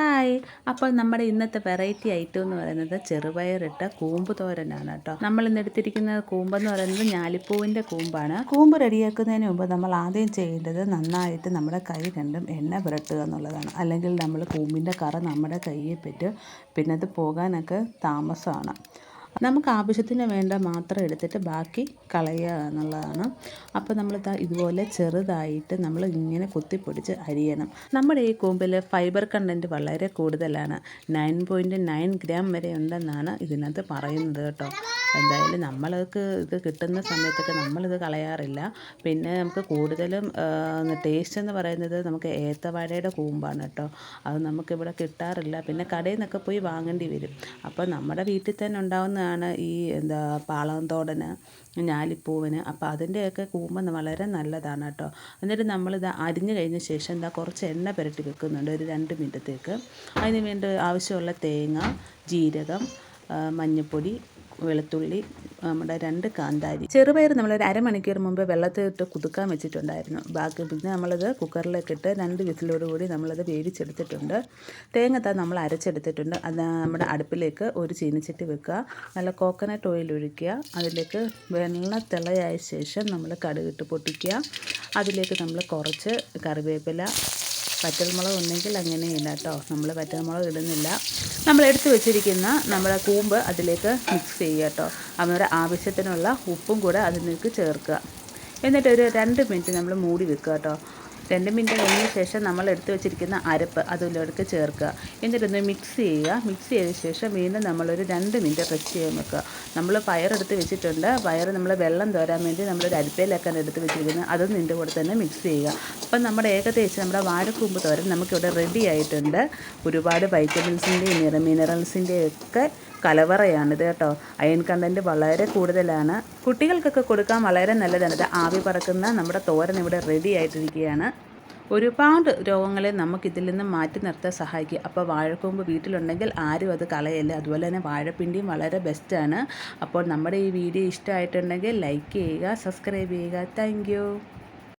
Hi. അപ്പോൾ നമ്മുടെ ഇന്നത്തെ വെറൈറ്റി ഐറ്റം എന്ന് പറയുന്നത് ചെറുപയറിട്ട കൂമ്പ് തോരനാണ് കേട്ടോ. നമ്മൾ ഇന്ന് എടുത്തിരിക്കുന്ന കൂമ്പെന്ന് പറയുന്നത് ഞാലിപ്പൂവിന്റെ കൂമ്പാണ്. കൂമ്പ് റെഡിയാക്കുന്നതിന് മുമ്പ് നമ്മൾ ആദ്യം ചെയ്യേണ്ടത് നന്നായിട്ട് നമ്മുടെ കൈ രണ്ടും എണ്ണ പുരട്ടുക എന്നുള്ളതാണ്. അല്ലെങ്കിൽ നമ്മൾ കൂമ്പിന്റെ കറ നമ്മുടെ കയ്യിൽ പറ്റും പിന്നെ അത് പോകാനൊക്കെ താമസമാണ്. നമുക്ക് ആവശ്യത്തിന് വേണ്ട മാത്രം എടുത്തിട്ട് ബാക്കി കളയുക എന്നുള്ളതാണ്. അപ്പോൾ നമ്മൾ ഇതുപോലെ ചെറുതായിട്ട് നമ്മൾ ഇങ്ങനെ കുത്തിപ്പൊടിച്ച് അരിയണം. നമ്മുടെ ഈ കൂമ്പിൽ ഫൈബർ കണ്ടന്റ് വളരെ കൂടുതലാണ്. നയൻ പോയിന്റ് നയൻ ഗ്രാം വരെ ഉണ്ടെന്നാണ് ഇതിനകത്ത് പറയുന്നത് കേട്ടോ. എന്തായാലും നമ്മൾക്ക് ഇത് കിട്ടുന്ന സമയത്തൊക്കെ നമ്മളിത് കളയാറില്ല. പിന്നെ നമുക്ക് കൂടുതലും ടേസ്റ്റ് എന്ന് പറയുന്നത് നമുക്ക് ഏത്തവാഴയുടെ കൂമ്പാണ് കേട്ടോ. അത് നമുക്കിവിടെ കിട്ടാറില്ല. പിന്നെ കടയിൽ നിന്നൊക്കെ പോയി വാങ്ങേണ്ടി വരും. അപ്പോൾ നമ്മുടെ വീട്ടിൽ തന്നെ ഉണ്ടാവുന്നതാണ് ഈ എന്താ പാളന്തോടന് ഞാലിപ്പൂവിന്. അപ്പോൾ അതിന്റെയൊക്കെ കൂമ്പ് വളരെ നല്ലതാണ് കേട്ടോ. എന്നിട്ട് നമ്മളിത് അരിഞ്ഞു കഴിഞ്ഞ ശേഷം എന്താ കുറച്ച് എണ്ണ പുരട്ടി വെക്കുന്നുണ്ട് ഒരു രണ്ട് മിനിറ്റത്തേക്ക്. അതിന് വേണ്ടി ആവശ്യമുള്ള തേങ്ങ ജീരകം മഞ്ഞൾപ്പൊടി വെളുത്തുള്ളി നമ്മുടെ രണ്ട് കാന്താരി. ചെറുപയർ നമ്മൾ ഒരു അരമണിക്കൂർ മുമ്പ് വെള്ളത്തിൽ ഇട്ട് കുതുക്കാൻ വെച്ചിട്ടുണ്ടായിരുന്നു. ബാക്കി പിന്നെ നമ്മളത് കുക്കറിലേക്ക് ഇട്ട് രണ്ട് വിസിലോട് കൂടി നമ്മളത് വേവിച്ചെടുത്തിട്ടുണ്ട്. തേങ്ങ നമ്മൾ അരച്ചെടുത്തിട്ടുണ്ട്. അത് നമ്മുടെ അടുപ്പിലേക്ക് ഒരു ചീനിച്ചട്ടി വെക്കുക. നല്ല കോക്കനട്ട് ഓയിൽ ഒഴിക്കുക. അതിലേക്ക് വെള്ള തിളയായ ശേഷം നമ്മൾ കടുകിട്ട് പൊട്ടിക്കുക. അതിലേക്ക് നമ്മൾ കുറച്ച് കറിവേപ്പില വറ്റൽമുളക് ഉണ്ടെങ്കിൽ അങ്ങനെ ഇല്ല കേട്ടോ. നമ്മൾ വറ്റൽമുളക് ഇടുന്നില്ല. നമ്മൾ എടുത്തു വെച്ചിരിക്കുന്ന നമ്മുടെ കൂമ്പ് അതിലേക്ക് മിക്സ് ചെയ്യുക കേട്ടോ. അവരുടെ ആവശ്യത്തിനുള്ള ഉപ്പും കൂടെ അതിലേക്ക് ചേർക്കുക. എന്നിട്ട് ഒരു രണ്ട് മിനിറ്റ് നമ്മൾ മൂടി വെക്കുക കേട്ടോ. രണ്ട് മിനിറ്റ് കഴിഞ്ഞ ശേഷം നമ്മൾ എടുത്തു വെച്ചിരിക്കുന്ന അരപ്പ് അതിലേക്ക് ചേർക്കുക. എന്നിട്ടൊന്ന് മിക്സ് ചെയ്യുക. മിക്സ് ചെയ്ത ശേഷം വീണ്ടും നമ്മളൊരു രണ്ട് മിനിറ്റ് റെസ്റ്റ് ചെയ്യാൻ വെക്കുക. നമ്മൾ പയറെടുത്ത് വെച്ചിട്ടുണ്ട്. പയർ നമ്മൾ വെള്ളം തോരാൻ വേണ്ടി നമ്മളൊരു അരിപ്പയിലേക്കാണ് എടുത്ത് വെച്ചിരിക്കുന്നത്. അതും നിന്റെ കൂടെ തന്നെ മിക്സ് ചെയ്യുക. അപ്പം നമ്മുടെ ഏകദേശം നമ്മുടെ വാഴക്കൂമ്പ് തോരൻ നമുക്കിവിടെ റെഡി ആയിട്ടുണ്ട്. ഒരുപാട് വൈറ്റമിൻസിന്റെയും മിനറൽസിന്റെയും ഒക്കെ കലവറയാണിത് കേട്ടോ. അയൺ കണ്ടന്റ് വളരെ കൂടുതലാണ്. കുട്ടികൾക്കൊക്കെ കൊടുക്കാൻ വളരെ നല്ലതാണ്. ഇത് ആവി പറക്കുന്ന നമ്മുടെ തോരൻ ഇവിടെ റെഡി ആയിട്ടിരിക്കുകയാണ്. ഒരുപാട് രോഗങ്ങളെ നമുക്കിതിൽ നിന്ന് മാറ്റി നിർത്താൻ സഹായിക്കും. അപ്പോൾ വാഴക്കൊമ്പ് വീട്ടിലുണ്ടെങ്കിൽ ആരും അത് കളയല്ല. അതുപോലെ തന്നെ വാഴപ്പിണ്ടിയും വളരെ ബെസ്റ്റാണ് അപ്പോൾ നമ്മുടെ ഈ വീഡിയോ ഇഷ്ടമായിട്ടുണ്ടെങ്കിൽ ലൈക്ക് ചെയ്യുക സബ്സ്ക്രൈബ് ചെയ്യുക. താങ്ക്